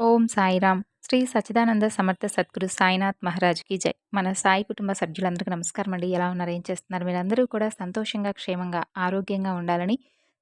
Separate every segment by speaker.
Speaker 1: ఓం సాయిరామ్. శ్రీ సచ్చిదానంద సమర్థ సద్గురు సాయినాథ్ మహారాజ్కి జై. మన సాయి కుటుంబ సభ్యులందరికీ నమస్కారం అండి. ఎలా ఉన్నారు? ఏం చేస్తున్నారు? మీరందరూ కూడా సంతోషంగా క్షేమంగా ఆరోగ్యంగా ఉండాలని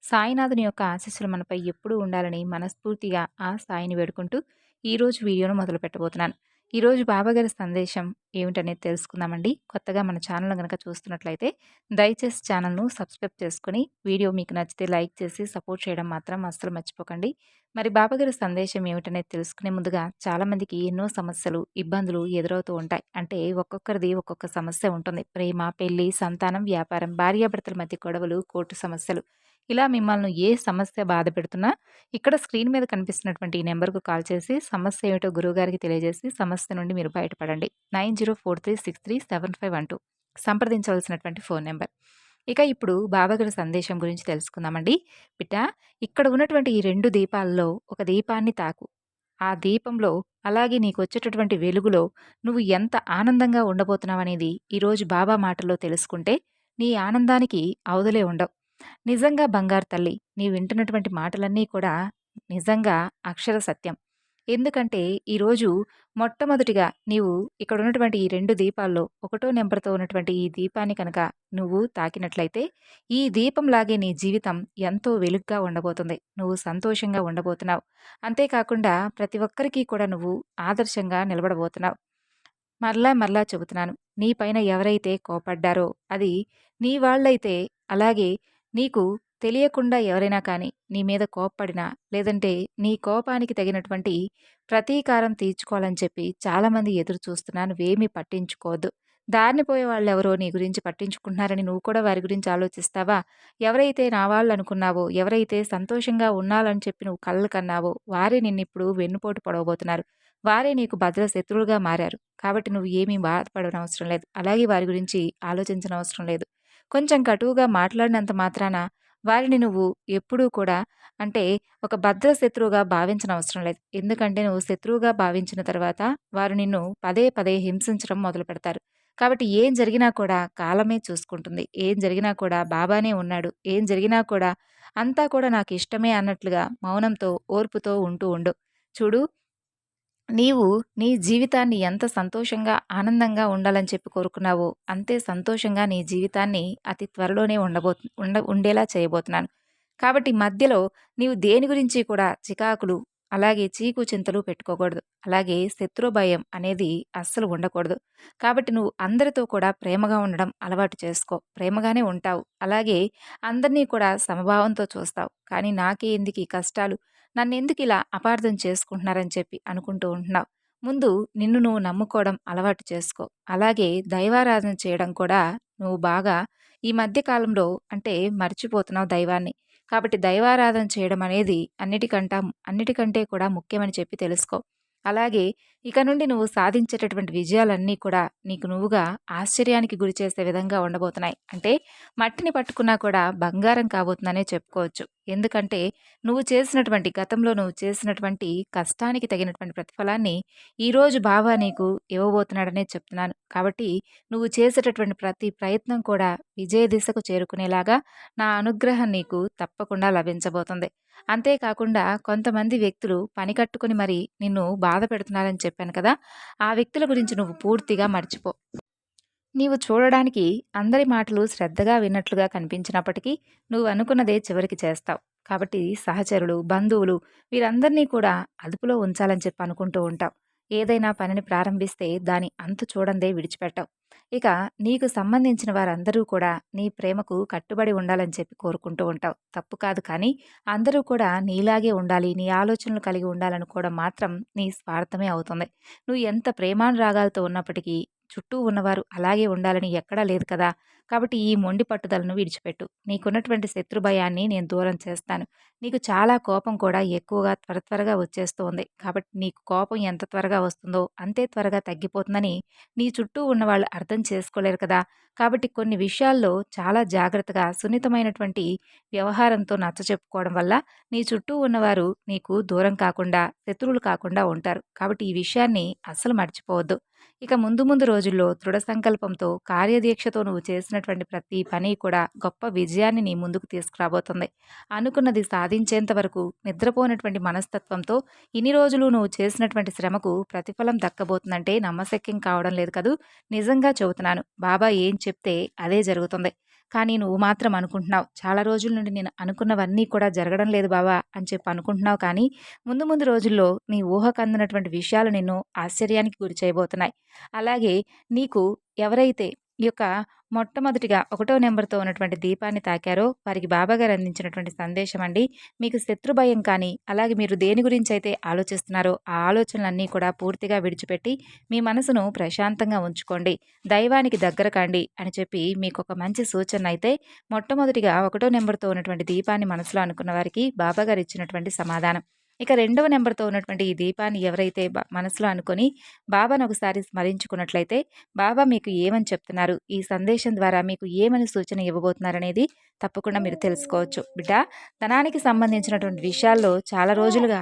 Speaker 1: సాయినాథుని యొక్క ఆశీస్సులు మనపై ఎప్పుడూ ఉండాలని మనస్ఫూర్తిగా ఆ సాయిని వేడుకుంటూ ఈరోజు వీడియోను మొదలు పెట్టబోతున్నాను ఈరోజు బాబాగారి సందేశం ఏమిటనేది తెలుసుకుందామండి. కొత్తగా మన ఛానల్ కనుక చూస్తున్నట్లయితే దయచేసి ఛానల్ను సబ్స్క్రైబ్ చేసుకుని వీడియో మీకు నచ్చితే లైక్ చేసి సపోర్ట్ చేయడం మాత్రం అస్సలు మర్చిపోకండి. మరి బాబాగారి సందేశం ఏమిటనేది తెలుసుకునే ముందుగా చాలామందికి ఎన్నో సమస్యలు ఇబ్బందులు ఎదురవుతూ ఉంటాయి. అంటే ఒక్కొక్కరిది ఒక్కొక్క సమస్య ఉంటుంది. ప్రేమ పెళ్ళి సంతానం వ్యాపారం భార్యాభర్తల మధ్య గొడవలు కోర్టు సమస్యలు. ఇలా మిమ్మల్ని ఏ సమస్య బాధ పెడుతున్నా ఇక్కడ స్క్రీన్ మీద కనిపిస్తున్నటువంటి ఈ నెంబర్కు కాల్ చేసి సమస్య ఏమిటో గురువుగారికి తెలియజేసి సమస్య నుండి మీరు బయటపడండి. Nine zero four three six three seven five one two సంప్రదించవలసినటువంటి phone number. ఇక ఇప్పుడు బాబాగారి సందేశం గురించి తెలుసుకుందామండి. బిడ్డ ఇక్కడ ఉన్నటువంటి ఈ రెండు దీపాల్లో ఒక దీపాన్ని తాకు. ఆ దీపంలో అలాగే నీకు వచ్చేటటువంటి వెలుగులో నువ్వు ఎంత ఆనందంగా ఉండబోతున్నావు అనేది ఈరోజు బాబా మాటల్లో తెలుసుకుంటే నీ ఆనందానికి అవధులే ఉండవు. నిజంగా బంగారు తల్లి నీ వింటున్నటువంటి మాటలన్నీ కూడా నిజంగా అక్షర సత్యం. ఎందుకంటే ఈరోజు మొట్టమొదటిగా నీవు ఇక్కడ ఉన్నటువంటి ఈ రెండు దీపాల్లో ఒకటో నెంబర్తో ఉన్నటువంటి ఈ దీపాన్ని కనుక నువ్వు తాకినట్లయితే ఈ దీపంలాగే నీ జీవితం ఎంతో వెలుగ్గా ఉండబోతుంది. నువ్వు సంతోషంగా ఉండబోతున్నావు. అంతేకాకుండా ప్రతి ఒక్కరికి కూడా నువ్వు ఆదర్శంగా నిలబడబోతున్నావు. మరలా మరలా చెబుతున్నాను నీ పైన ఎవరైతే కోపడ్డారో అది నీ వాళ్ళైతే అలాగే నీకు తెలియకుండా ఎవరైనా కానీ నీ మీద కోప్పడినా లేదంటే నీ కోపానికి తగినటువంటి ప్రతీకారం తీర్చుకోవాలని చెప్పి చాలామంది ఎదురు చూస్తున్నాను ఏమీ పట్టించుకోవద్దు. దారిని పోయే వాళ్ళు ఎవరో నీ గురించి పట్టించుకుంటున్నారని నువ్వు కూడా వారి గురించి ఆలోచిస్తావా? ఎవరైతే నా వాళ్ళు అనుకున్నావో ఎవరైతే సంతోషంగా ఉండాలని చెప్పి నువ్వు కళ్ళు కన్నావో వారే నిన్నిప్పుడు వెన్నుపోటు పడవబోతున్నారు. వారే నీకు భద్ర శత్రువులుగా మారారు. కాబట్టి నువ్వు ఏమీ బాధపడనవసరం లేదు. అలాగే వారి గురించి ఆలోచించనవసరం లేదు. కొంచెం కటువుగా మాట్లాడినంత మాత్రాన వారిని నువ్వు ఎప్పుడూ కూడా అంటే ఒక భద్ర శత్రువుగా భావించిన అవసరం లేదు. ఎందుకంటే నువ్వు శత్రువుగా భావించిన తర్వాత వారు నిన్ను పదే పదే హింసించడం మొదలు పెడతారు. కాబట్టి ఏం జరిగినా కూడా కాలమే చూసుకుంటుంది. ఏం జరిగినా కూడా బాబానే ఉన్నాడు. ఏం జరిగినా కూడా అంతా కూడా నాకు ఇష్టమే అన్నట్లుగా మౌనంతో ఓర్పుతో ఉంటూ ఉండు. చూడు నీవు నీ జీవితాన్ని ఎంత సంతోషంగా ఆనందంగా ఉండాలని చెప్పి కోరుకున్నావో అంతే సంతోషంగా నీ జీవితాన్ని అతి త్వరలోనే ఉండబో ఉండ ఉండేలా చేయబోతున్నాను. కాబట్టి మధ్యలో నీవు దేని గురించి కూడా చికాకులు అలాగే చీకు చింతలు పెట్టుకోకూడదు. అలాగే శత్రు భయం అనేది అస్సలు ఉండకూడదు. కాబట్టి నువ్వు అందరితో కూడా ప్రేమగా ఉండడం అలవాటు చేసుకో. ప్రేమగానే ఉంటావు. అలాగే అందరినీ కూడా సమభావంతో చూస్తావు. కానీ నాకే ఎందుకు ఈ కష్టాలు? నన్ను ఎందుకు ఇలా అపార్థం చేసుకుంటున్నారని చెప్పి అనుకుంటూ ఉంటున్నావు. ముందు నిన్ను నువ్వు నమ్ముకోవడం అలవాటు చేసుకో. అలాగే దైవారాధన చేయడం కూడా నువ్వు బాగా ఈ మధ్య కాలంలో అంటే మర్చిపోతున్నావు దైవాన్ని. కాబట్టి దైవారాధన చేయడం అనేది అన్నిటికంటా అన్నిటికంటే కూడా ముఖ్యమని చెప్పి తెలుసుకో. అలాగే ఇక నుండి నువ్వు సాధించేటటువంటి విజయాలన్నీ కూడా నీకు నువ్వుగా ఆశ్చర్యానికి గురి చేసే విధంగా ఉండబోతున్నాయి. అంటే మట్టిని పట్టుకున్నా కూడా బంగారం కాబోతుందనే చెప్పుకోవచ్చు. ఎందుకంటే నువ్వు చేసినటువంటి గతంలో నువ్వు చేసినటువంటి కష్టానికి తగినటువంటి ప్రతిఫలాన్ని ఈరోజు బాబా నీకు ఇవ్వబోతున్నాడనే చెప్తున్నాను. కాబట్టి నువ్వు చేసేటటువంటి ప్రతి ప్రయత్నం కూడా విజయ దిశకు చేరుకునేలాగా నా అనుగ్రహం నీకు తప్పకుండా లభించబోతుంది. అంతేకాకుండా కొంతమంది వ్యక్తులు పని కట్టుకుని మరి నిన్ను బాధ పెడుతున్నారని చెప్పాను కదా ఆ వ్యక్తుల గురించి నువ్వు పూర్తిగా మర్చిపో. నీవు చూడడానికి అందరి మాటలు శ్రద్ధగా విన్నట్లుగా కనిపించినప్పటికీ నువ్వు అనుకున్నదే చివరికి చేస్తావు. కాబట్టి సహచరులు బంధువులు వీరందరినీ కూడా అదుపులో ఉంచాలని చెప్పి అనుకుంటూ ఉంటావు. ఏదైనా పనిని ప్రారంభిస్తే దాని అంతు చూడందే విడిచిపెట్టావు. ఇక నీకు సంబంధించిన వారందరూ కూడా నీ ప్రేమకు కట్టుబడి ఉండాలని చెప్పి కోరుకుంటూ ఉంటావు. తప్పు కాదు కానీ అందరూ కూడా నీలాగే ఉండాలి నీ ఆలోచనలు కలిగి ఉండాలనుకోవడం మాత్రం నీ స్వార్థమే అవుతుంది. నువ్వు ఎంత ప్రేమానురాగాలతో ఉన్నప్పటికీ చుట్టూ ఉన్నవారు అలాగే ఉండాలని ఎక్కడా లేదు కదా! కాబట్టి ఈ మొండి పట్టుదలను విడిచిపెట్టు. నీకున్నటువంటి శత్రు భయాన్ని నేను దూరం చేస్తాను. నీకు చాలా కోపం కూడా ఎక్కువగా త్వర త్వరగా వచ్చేస్తుంది. కాబట్టి నీకు కోపం ఎంత త్వరగా వస్తుందో అంతే త్వరగా తగ్గిపోతుందని నీ చుట్టూ ఉన్న వాళ్ళు అర్థం చేసుకోలేరు కదా! కాబట్టి కొన్ని విషయాల్లో చాలా జాగ్రత్తగా సున్నితమైనటువంటి వ్యవహారంతో నచ్చ చెప్పుకోవడం వల్ల నీ చుట్టూ ఉన్నవారు నీకు దూరం కాకుండా శత్రువులు కాకుండా ఉంటారు. కాబట్టి ఈ విషయాన్ని అస్సలు మర్చిపోవద్దు. ఇక ముందు ముందు రోజుల్లో దృఢ సంకల్పంతో కార్యదీక్షతో నువ్వు చేసినటువంటి ప్రతి పని కూడా గొప్ప విజయాన్ని నీ ముందుకు తీసుకురాబోతుంది. అనుకున్నది సాధించేంత వరకు నిద్రపోయినటువంటి మనస్తత్వంతో ఇన్ని రోజులు నువ్వు చేసినటువంటి శ్రమకు ప్రతిఫలం దక్కబోతుందంటే నమ్మశక్యం కావడం లేదు కదూ? నిజంగా చెబుతున్నాను. బాబా ఏం చెప్తే అదే జరుగుతుంది. కానీ నువ్వు మాత్రం అనుకుంటున్నావు. చాలా రోజుల నుండి నేను అనుకున్నవన్నీ కూడా జరగడం లేదు బావా అని చెప్పి అనుకుంటున్నావు కానీ ముందు ముందు రోజుల్లో నీ ఊహకు అందినటువంటి విషయాలు నిన్ను ఆశ్చర్యానికి గురి చేయబోతున్నాయి. అలాగే నీకు ఎవరైతే ఈ యొక్క మొట్టమొదటిగా ఒకటో నెంబర్తో ఉన్నటువంటి దీపాన్ని తాకారో వారికి బాబాగారు అందించినటువంటి సందేశం అండి. మీకు శత్రు భయం కానీ అలాగే మీరు దేని గురించి అయితే ఆలోచిస్తున్నారో ఆ ఆలోచనలన్నీ కూడా పూర్తిగా విడిచిపెట్టి మీ మనసును ప్రశాంతంగా ఉంచుకోండి. దైవానికి దగ్గర కాండి అని చెప్పి మీకు ఒక మంచి సూచన అయితే మొట్టమొదటిగా ఒకటో నెంబర్తో ఉన్నటువంటి దీపాన్ని మనసులో అనుకున్న వారికి బాబాగారు ఇచ్చినటువంటి సమాధానం. ఇక రెండవ నెంబర్తో ఉన్నటువంటి ఈ దీపాన్ని ఎవరైతే మనసులో అనుకొని బాబాను ఒకసారి స్మరించుకున్నట్లయితే బాబా మీకు ఏమని చెప్తున్నారు? ఈ సందేశం ద్వారా మీకు ఏమని సూచన ఇవ్వబోతున్నారనేది తప్పకుండా మీరు తెలుసుకోవచ్చు. బిడ్డ ధనానికి సంబంధించినటువంటి విషయాల్లో చాలా రోజులుగా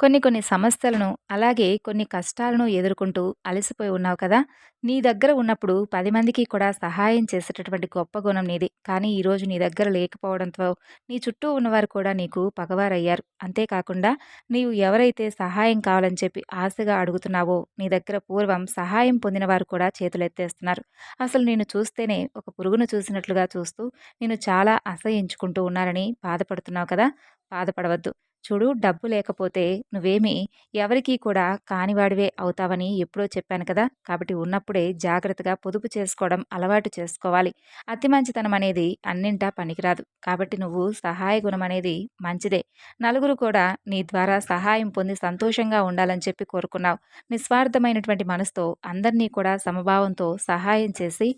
Speaker 1: కొన్ని కొన్ని సమస్యలను అలాగే కొన్ని కష్టాలను ఎదుర్కొంటూ అలసిపోయి ఉన్నావు కదా! నీ దగ్గర ఉన్నప్పుడు పది మందికి కూడా సహాయం చేసేటటువంటి గొప్ప గుణం నీది. కానీ ఈరోజు నీ దగ్గర లేకపోవడంతో నీ చుట్టూ ఉన్నవారు కూడా నీకు పగవారయ్యారు. అంతేకాకుండా నీవు ఎవరైతే సహాయం కావాలని చెప్పి ఆశగా అడుగుతున్నావో నీ దగ్గర పూర్వం సహాయం పొందిన వారు కూడా చేతులెత్తేస్తున్నారు. అసలు నేను చూస్తేనే ఒక పురుగును చూసినట్లుగా చూస్తూ నేను చాలా అసహించుకుంటూ ఉన్నారని బాధపడుతున్నావు కదా! బాధపడవద్దు. చూడు డబ్బు లేకపోతే నువ్వేమి ఎవరికీ కూడా కానివాడివే అవుతావని ఎప్పుడో చెప్పాను కదా! కాబట్టి ఉన్నప్పుడే జాగ్రత్తగా పొదుపు చేసుకోవడం అలవాటు చేసుకోవాలి. అతి మంచితనం అనేది అన్నింటా పనికిరాదు. కాబట్టి నువ్వు సహాయ గుణం అనేది మంచిదే. నలుగురు కూడా నీ ద్వారా సహాయం పొంది సంతోషంగా ఉండాలని చెప్పి కోరుకున్నావు. నిస్వార్థమైనటువంటి మనసుతో అందరినీ కూడా సమభావంతో సహాయం చేసి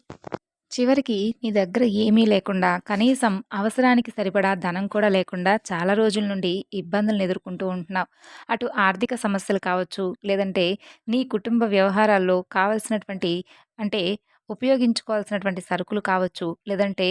Speaker 1: చివరికి నీ దగ్గర ఏమీ లేకుండా కనీసం అవసరానికి సరిపడా ధనం కూడా లేకుండా చాలా రోజుల నుండి ఇబ్బందులను ఎదుర్కొంటూ ఉంటున్నావు. అటు ఆర్థిక సమస్యలు కావచ్చు లేదంటే నీ కుటుంబ వ్యవహారాల్లో కావలసినటువంటి అంటే ఉపయోగించుకోవాల్సినటువంటి సరుకులు కావచ్చు లేదంటే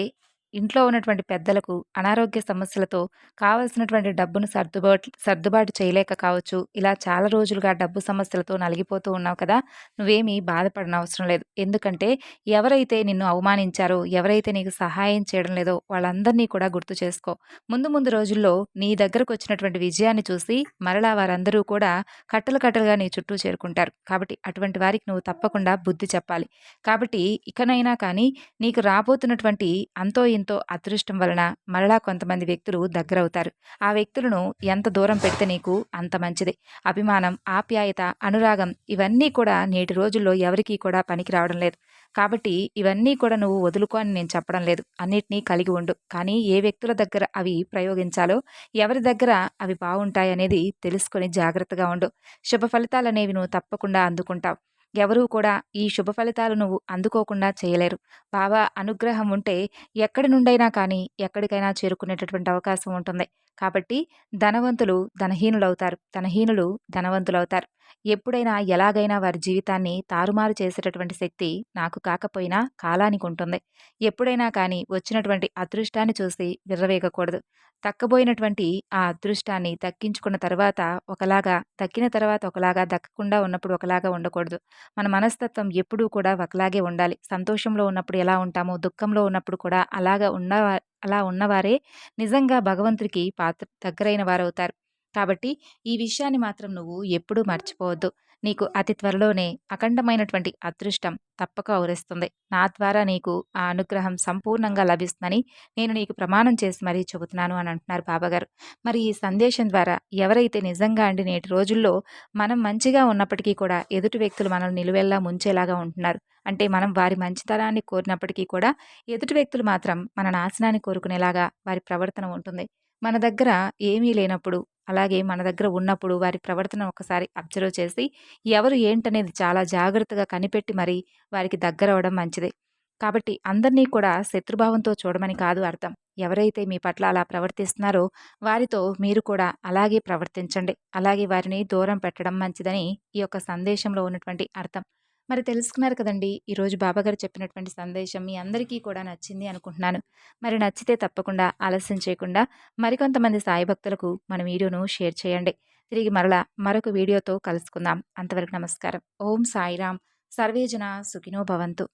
Speaker 1: ఇంట్లో ఉన్నటువంటి పెద్దలకు అనారోగ్య సమస్యలతో కావలసినటువంటి డబ్బును సర్దుబాటు సర్దుబాటు చేయలేక కావచ్చు. ఇలా చాలా రోజులుగా డబ్బు సమస్యలతో నలిగిపోతూ ఉన్నావు కదా నువ్వేమీ బాధపడిన అవసరం లేదు. ఎందుకంటే ఎవరైతే నిన్ను అవమానించారో ఎవరైతే నీకు సహాయం చేయడం లేదో వాళ్ళందరినీ కూడా గుర్తు చేసుకో. ముందు ముందు రోజుల్లో నీ దగ్గరకు వచ్చినటువంటి విజయాన్ని చూసి మరలా వారందరూ కూడా కట్టలు కట్టలుగా నీ చుట్టూ చేరుకుంటారు. కాబట్టి అటువంటి వారికి నువ్వు తప్పకుండా బుద్ధి చెప్పాలి. కాబట్టి ఇకనైనా కానీ నీకు రాబోతున్నటువంటి అంతో ఎంతో అదృష్టం వలన మరలా కొంతమంది వ్యక్తులు దగ్గరవుతారు. ఆ వ్యక్తులను ఎంత దూరం పెడితే నీకు అంత మంచిది. అభిమానం ఆప్యాయత అనురాగం ఇవన్నీ కూడా నేటి రోజుల్లో ఎవరికీ కూడా పనికి రావడం లేదు. కాబట్టి ఇవన్నీ కూడా నువ్వు వదులుకో అని నేను చెప్పడం లేదు. అన్నిటినీ కలిగి ఉండు. కానీ ఏ వ్యక్తుల దగ్గర అవి ప్రయోగించాలో ఎవరి దగ్గర అవి బాగుంటాయి అనేది తెలుసుకొని జాగ్రత్తగా ఉండు. శుభ ఫలితాలు అనేవి నువ్వు తప్పకుండా అందుకుంటావు. ఎవరూ కూడా ఈ శుభ ఫలితాలు నువ్వు అందుకోకుండా చేయలేరు. బాబా అనుగ్రహం ఉంటే ఎక్కడి నుండైనా కానీ ఎక్కడికైనా చేరుకునేటటువంటి అవకాశం ఉంటుంది. కాబట్టి ధనవంతులు ధనహీనులవుతారు. ధనహీనులు ధనవంతులవుతారు. ఎప్పుడైనా ఎలాగైనా వారి జీవితాన్ని తారుమారు చేసేటటువంటి శక్తి నాకు కాకపోయినా కాలానికి ఉంటుంది. ఎప్పుడైనా కానీ వచ్చినటువంటి అదృష్టాన్ని చూసి విర్రవేయకూడదు తక్కబోయినటువంటి ఆ అదృష్టాన్ని దక్కించుకున్న తర్వాత ఒకలాగా దక్కిన తర్వాత ఒకలాగా దక్కకుండా ఉన్నప్పుడు ఒకలాగా ఉండకూడదు. మన మనస్తత్వం ఎప్పుడూ కూడా ఒకలాగే ఉండాలి. సంతోషంలో ఉన్నప్పుడు ఎలా ఉంటామో దుఃఖంలో ఉన్నప్పుడు కూడా అలాగా ఉన్న అలా ఉన్నవారే నిజంగా భగవంతుడికి పాత్ర దగ్గరైన వారవుతారు. కాబట్టి ఈ విషయాన్ని మాత్రం నువ్వు ఎప్పుడూ మర్చిపోవద్దు. నీకు అతి త్వరలోనే అఖండమైనటువంటి అదృష్టం తప్పక ఔరిస్తుంది నా ద్వారా నీకు ఆ అనుగ్రహం సంపూర్ణంగా లభిస్తుందని నేను నీకు ప్రమాణం చేసి మరీ చెబుతున్నాను అని అంటున్నారు బాబాగారు. మరి ఈ సందేశం ద్వారా ఎవరైతే నిజంగా అండి నేటి రోజుల్లో మనం మంచిగా ఉన్నప్పటికీ కూడా ఎదుటి వ్యక్తులు మనల్ని నిలువెల్లా ముంచేలాగా ఉంటున్నారు. అంటే మనం వారి మంచితనాన్ని కోరినప్పటికీ కూడా ఎదుటి వ్యక్తులు మాత్రం మన నాశనాన్ని కోరుకునేలాగా వారి ప్రవర్తన ఉంటుంది. మన దగ్గర ఏమీ లేనప్పుడు అలాగే మన దగ్గర ఉన్నప్పుడు వారి ప్రవర్తన ఒకసారి అబ్జర్వ్ చేసి ఎవరు ఏంటనేది చాలా జాగ్రత్తగా కనిపెట్టి మరి వారికి దగ్గర అవడం మంచిదే. కాబట్టి అందరినీ కూడా శత్రుభావంతో చూడమని కాదు అర్థం. ఎవరైతే మీ పట్ల అలా ప్రవర్తిస్తున్నారో వారితో మీరు కూడా అలాగే ప్రవర్తించండి. అలాగే వారిని దూరం పెట్టడం మంచిదని ఈ యొక్క సందేశంలో ఉన్నటువంటి అర్థం. మరి తెలుసుకున్నారు కదండి. ఈరోజు బాబాగారు చెప్పినటువంటి సందేశం మీ అందరికీ కూడా నచ్చింది అనుకుంటున్నాను. మరి నచ్చితే తప్పకుండా ఆలస్యం చేయకుండా మరికొంతమంది సాయి భక్తులకు మన వీడియోను షేర్ చేయండి. తిరిగి మరలా మరొక వీడియోతో కలుసుకుందాం. అంతవరకు నమస్కారం. ఓం సాయిరామ్ సర్వేజన సుఖినో భవంతు.